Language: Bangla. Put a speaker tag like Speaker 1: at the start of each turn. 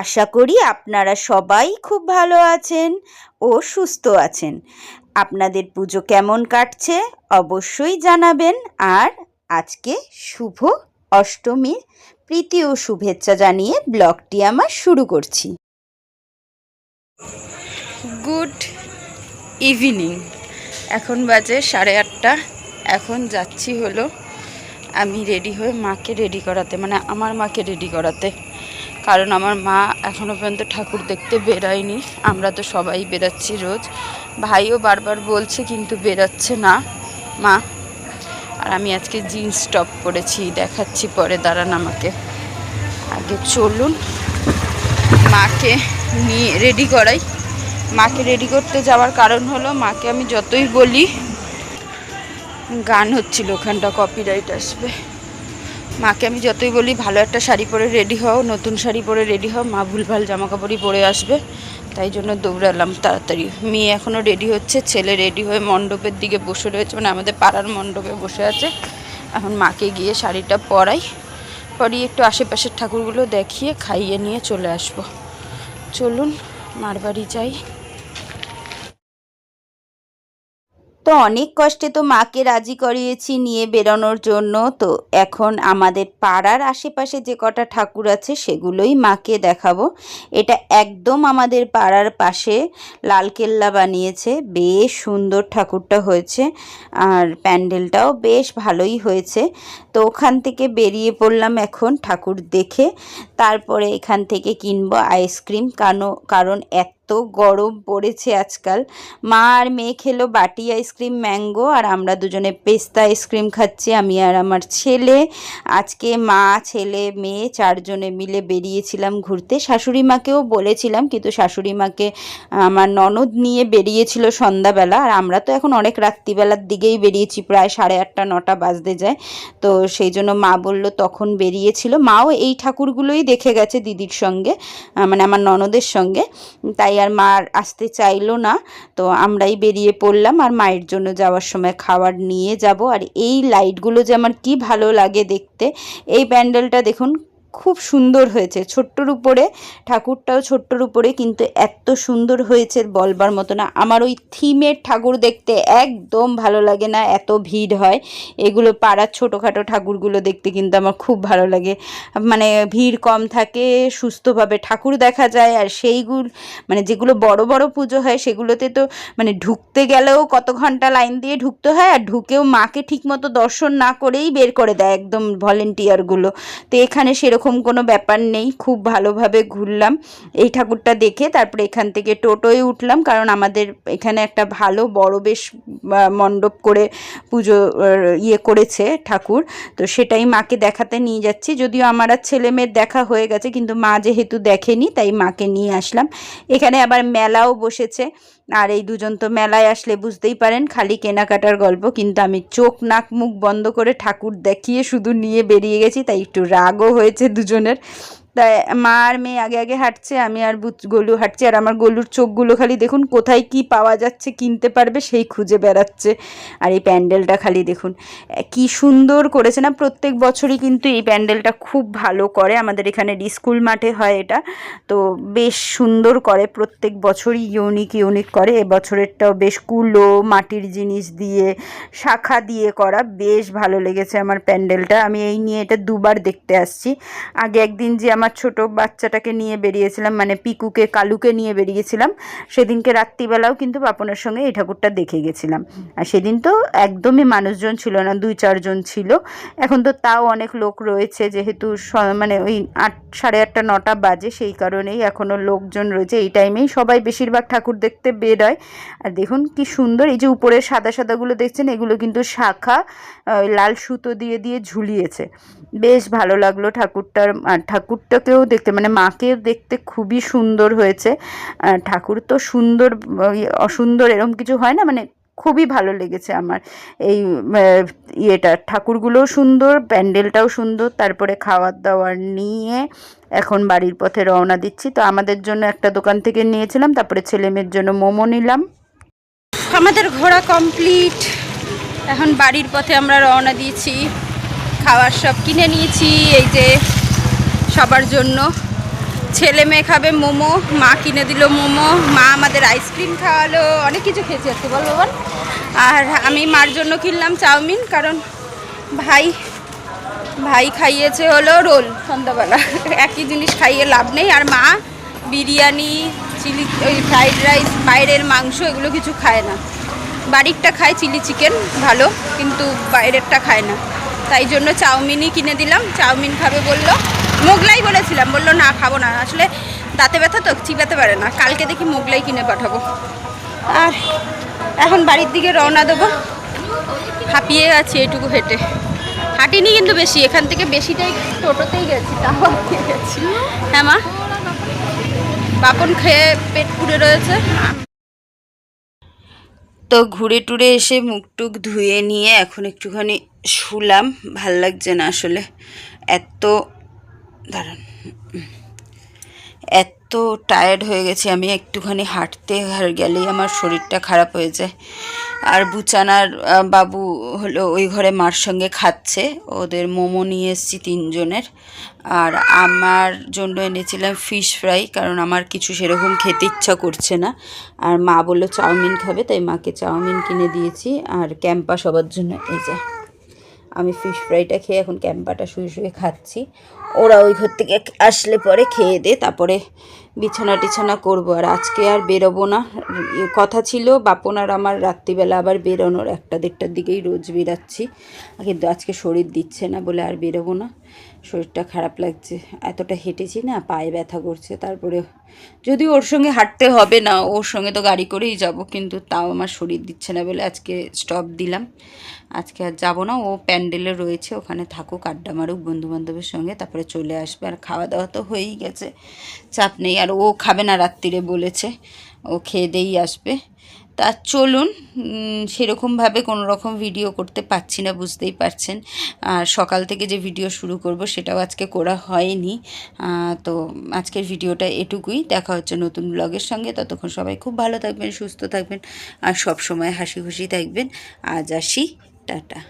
Speaker 1: আশা করি আপনারা সবাই খুব ভালো আছেন ও সুস্থ আছেন। আপনাদের পুজো কেমন কাটছে অবশ্যই জানাবেন। আর আজকে শুভ অষ্টমীর প্রীতি ও শুভেচ্ছা জানিয়ে ব্লগটি আমার শুরু করছি।
Speaker 2: Good evening. এখন বাজে সাড়ে আটটা। এখন যাচ্ছি হলো আমি রেডি হয়ে মাকে রেডি করাতে মানে আমার মাকে রেডি করাতে। কারণ আমার মা এখনও পর্যন্ত ঠাকুর দেখতে বেরায়নি। আমরা তো সবাই বেরাচ্ছি রোজ। ভাইও বারবার বলছে কিন্তু বেরাচ্ছে না। মা, আর আমি আজকে জিন্স টপ পরেছি, দেখাচ্ছি পরে, দাঁড়ান আমাকে। আগে চলুন। মাকে নিয়ে রেডি করাই। মাকে রেডি করতে যাওয়ার কারণ হলো, মাকে আমি যতই বলি, গান হচ্ছিল, ওখানটা কপিরাইট আসবে। মাকে আমি যতই বলি, ভালো একটা শাড়ি পরে রেডি হও, নতুন শাড়ি পরে রেডি হও। মা ভুলভাল জামা কাপড়ই পরে আসবে, তাই জন্য দৌড়ালাম তাড়াতাড়ি। মেয়ে এখনও রেডি হচ্ছে, ছেলে রেডি হয়ে মণ্ডপের দিকে বসে রয়েছে মানে আমাদের পাড়ার মণ্ডপে বসে আছে। এখন মাকে গিয়ে শাড়িটা পরাই, পরিয়ে একটু আশেপাশের ঠাকুরগুলো দেখিয়ে খাইয়ে নিয়ে চলে আসব। চলুন, মার বাড়ি যাই।
Speaker 1: তো অনেক কষ্টে তো মাকে রাজি করিয়েছি নিয়ে বেরোনোর জন্য। তো এখন আমাদের পাড়ার আশেপাশে যে কটা ঠাকুর আছে সেগুলোই মাকে দেখাবো। এটা একদম আমাদের পাড়ার পাশে লালকেল্লা বানিয়েছে। বেশ সুন্দর ঠাকুরটা হয়েছে আর প্যান্ডেলটাও বেশ ভালোই হয়েছে। তো ওখান থেকে বেরিয়ে পড়লাম এখন ঠাকুর দেখে। তারপরে এখান থেকে কিনবো আইসক্রিম। কারণ কারণ এত গরম পড়েছে আজকাল। মা আর মেয়ে খেলো বাটি আইসক্রিম, ম্যাঙ্গো, আর আমরা দুজনে পেস্তা আইসক্রিম খাচ্ছি, আমি আর আমার ছেলে। আজকে মা, ছেলে, মেয়ে চারজনে মিলে বেরিয়েছিলাম ঘুরতে। শাশুড়ি মাকেও বলেছিলাম, কিন্তু শাশুড়ি মাকে আমার ননদ নিয়ে বেরিয়েছিল সন্ধ্যাবেলা, আর আমরা তো এখন অনেক রাত্রিবেলার দিকেই বেরিয়েছি, প্রায় সাড়ে আটটা, নটা বাজতে যায়। তো সেই জন্য মা বলল তখন বেরিয়েছিল। মাও এই ঠাকুরগুলোই দেখে গেছে দিদির সঙ্গে মানে আমার ননদের সঙ্গে। তাই আর মার আসতে চাইলো না, তো আমরাই বেরিয়ে পড়লাম আর মায়ের জন্য যাওয়ার সময় খাবার নিয়ে যাব। আর এই লাইটগুলো যে আমার কি ভালো লাগে দেখতে, এই প্যান্ডেলটা দেখুন খুব সুন্দর হয়েছে। ছোট্টর উপরে, ঠাকুরটাও ছোট্টর উপরে কিন্তু এত সুন্দর হয়েছে বলবার মতো না। আমার ওই থিমের ঠাকুর দেখতে একদম ভালো লাগে না, এত ভিড় হয়। এগুলো পাড়ার ছোটোখাটো ঠাকুরগুলো দেখতে কিন্তু আমার খুব ভালো লাগে। মানে ভিড় কম থাকে, সুস্থভাবে ঠাকুর দেখা যায়, আর সেইগুলো মানে যেগুলো বড় বড় পুজো হয় সেগুলোতে তো মানে ঢুকতে গেলেও কত ঘণ্টা লাইন দিয়ে ঢুকতে হয়, আর ঢুকেও মাকে ঠিকমতো দর্শন না করেই বের করে দেয় একদম ভলেন্টিয়ারগুলো তো এখানে সেরকম কোনো ব্যাপার নেই, খুব ভালোভাবে ঘুরলাম। এই ঠাকুরটা দেখে তারপরে এখান থেকে টোটোয় উঠলাম, কারণ আমাদের এখানে একটা ভালো বড় বেশ মণ্ডপ করে পুজো ইয়ে করেছে ঠাকুর। তো সেটাই মাকে দেখাতে নিয়ে যাচ্ছি। যদিও আমার আর ছেলে মেয়ের দেখা হয়ে গেছে, কিন্তু মা যেহেতু দেখেনি, তাই মাকে নিয়ে আসলাম। এখানে আবার মেলাও বসেছে। আর এই দুজন তো মেলায় আসলে বুঝতেই পারেন, খালি কেনাকাটার গল্প, কিন্তু আমি চোখ নাক মুখ বন্ধ করে ঠাকুর দেখিয়ে শুধু নিয়ে বেরিয়ে গেছি, তাই একটু রাগও হয়েছে দুজনের। তাই মা আর মেয়ে আগে আগে হাঁটছে, আমি আর গলু হাঁটছি, আর আমার গলুর চোখগুলো খালি দেখুন কোথায় কি পাওয়া যাচ্ছে, কিনতে পারবে, সেই খুঁজে বেড়াচ্ছে। আর এই প্যান্ডেলটা খালি দেখুন কি সুন্দর করেছে না, প্রত্যেক বছরই কিন্তু এই প্যান্ডেলটা খুব ভালো করে, আমাদের এখানে স্কুল মাঠে হয় এটা, তো বেশ সুন্দর করে, প্রত্যেক বছরই ইউনিক ইউনিক করে এবছরেরটাও বেশ কুলো, মাটির জিনিস দিয়ে, শাখা দিয়ে করা, বেশ ভালো লেগেছে আমার প্যান্ডেলটা, আমি এই নিয়ে এটা দুবার দেখতে আসছি। আগে একদিন যে আমার ছোট বাচ্চাটাকে নিয়ে বেরিয়েছিলাম মানে পিকুকে, কালুকে নিয়ে বেরিয়েছিলাম। সেদিনকে রাত্রিবেলাও কিন্তু বাপনের সঙ্গে এই ঠাকুরটা দেখে গেছিলাম। আর সেদিন তো একদমই মানুষজন ছিল না, দুই চারজন ছিল। এখন তো তাও অনেক লোক রয়েছে, যেহেতু মানে ওই আট, সাড়ে আটটা, নটা বাজে, সেই কারণেই এখনও লোকজন রয়েছে। এই টাইমেই সবাই বেশিরভাগ ঠাকুর দেখতে বের হয় আর দেখুন কি সুন্দর, এই যে উপরে সাদা সাদাগুলো দেখছেন, এগুলো কিন্তু শাখা লাল সুতো দিয়ে দিয়ে ঝুলিয়েছে। বেশ ভালো লাগল ঠাকুরটার, আর ঠাকুরটাকেও দেখতে মানে মাকেও দেখতে খুবই সুন্দর হয়েছে। ঠাকুর তো সুন্দর অসুন্দর এরকম কিছু হয় না মানে খুবই ভালো লেগেছে আমার এই ইয়েটা। ঠাকুরগুলোও সুন্দর, প্যান্ডেলটাও সুন্দর, তারপরে খাওয়ার দাওয়ার নিয়ে এখন বাড়ির পথে রওনা দিচ্ছি। তো আমাদের জন্য একটা দোকান থেকে নিয়েছিলাম, তারপরে ছেলে মেয়ের জন্য মোমো নিলাম।
Speaker 2: আমাদের ঘোরা কমপ্লিট। এখন বাড়ির পথে আমরা রওনা দিয়েছি, খাওয়ার সব কিনে নিয়েছি, এই যে সবার জন্য। ছেলে মেয়ে খাবে মোমো, মা কিনে দিল মোমো, মা আমাদের আইসক্রিম খাওয়ালো, অনেক কিছু খেয়েছি আজকে, বল বল আর আমি মার জন্য কিনলাম চাউমিন, কারণ ভাই ভাই খাইয়েছে হলো রোল সন্ধ্যাবেলা। একই জিনিস খাইয়ে লাভ নেই। আর মা বিরিয়ানি, চিলি, ওই ফ্রাইড রাইস বাইরের মাংস, এগুলো কিছু খায় না। বাড়িরটা খায় চিলি চিকেন, ভালো, কিন্তু বাইরেরটা খায় না। তাই জন্য চাউমিনই কিনে দিলাম। চাউমিন খাবে বলল। মোগলাই বলেছিলাম, বলল, না, খাব না। আসলে দাঁতে ব্যথা তো চিবাতে পারে না। কালকে দেখি মোগলাই কিনে পাঠাবো। আর এখন বাড়ির দিকে রওনা দেবো। হাঁপিয়ে আছি এটুকু হেঁটে। হাঁটিনি কিন্তু বেশি, এখান থেকে বেশিটাই টোটোতেই গেছি, তাও গেছি। হ্যাঁ মা? বাপন খেয়ে পেট পুড়ে রয়েছে।
Speaker 1: তো ঘুরে টুরে এসে মুখ টুক ধুয়ে নিয়ে এখন একটুখানি শুলাম। ভালো লাগছে না আসলে। এত দাঁড়ান। এত টায়ার্ড হয়ে গেছি আমি, একটুখানি হাঁটতে গেলেই আমার শরীরটা খারাপ হয়ে যায়। আর বুচানার বাবু হলো ওই ঘরে মার সঙ্গে খাচ্ছে, ওদের মোমো নিয়ে এসেছি তিনজনের। আর আমার জন্য এনেছিলাম ফিশ ফ্রাই কারণ আমার কিছু সেরকম খেতে ইচ্ছা করছে না। আর মা বলল, চাউমিন খাবে, তাই মাকে চাউমিন কিনে দিয়েছি, আর ক্যাম্পা সবার জন্য, এই যে। আমি ফিশ ফ্রাইটা খেয়ে এখন ক্যাম্পাটা শুয়ে শুয়ে খাচ্ছি। ওরা ওই ঘর থেকে আসলে পরে খেয়ে দে, তারপরে বিছানা টিছানা করব। আর আজকে আর বেরোবো না। কথা ছিল, বাপন আর আমার রাত্রিবেলা আবার বেরোনোর একটা দেড়টার দিকেই রোজ বেরাচ্ছি। কিন্তু আজকে শরীর দিচ্ছে না বলে আর বেরোবো না। শরীরটা খারাপ লাগছে, এতটা হেঁটেছি না, পায়ে ব্যথা করছে, তারপরে যদি ওর সঙ্গে হাঁটতে হবে না, ওর সঙ্গে তো গাড়ি করেই যাব, কিন্তু তাও আমার শরীর দিচ্ছে না বলে আজকে স্টপ দিলাম। আজকে আর যাব না, ও প্যান্ডেলে রয়েছে, ওখানে থাকুক, আড্ডা মারুক বন্ধু বান্ধবের সঙ্গে, তারপরে চলে আসবে, আর খাওয়া দাওয়া তো হয়েই গেছে, চাপ নেই, আর ও খাবে না রাত্রিরে বলেছে, ও খেয়ে দিয়েই আসবে। তা চলুন সেরকমভাবে কোনো রকম ভিডিও করতে পারছি না, বুঝতেই পারছেন। আর সকাল থেকে যে ভিডিও শুরু করব, সেটাও আজকে করা হয়নি। তো আজকের ভিডিওটা এটুকুই। দেখা হচ্ছে নতুন ব্লগের সঙ্গে। ততক্ষণ সবাই খুব ভালো থাকবেন, সুস্থ থাকবেন, আর সব সময় হাসি খুশি থাকবেন। আজ আসি, টাটা।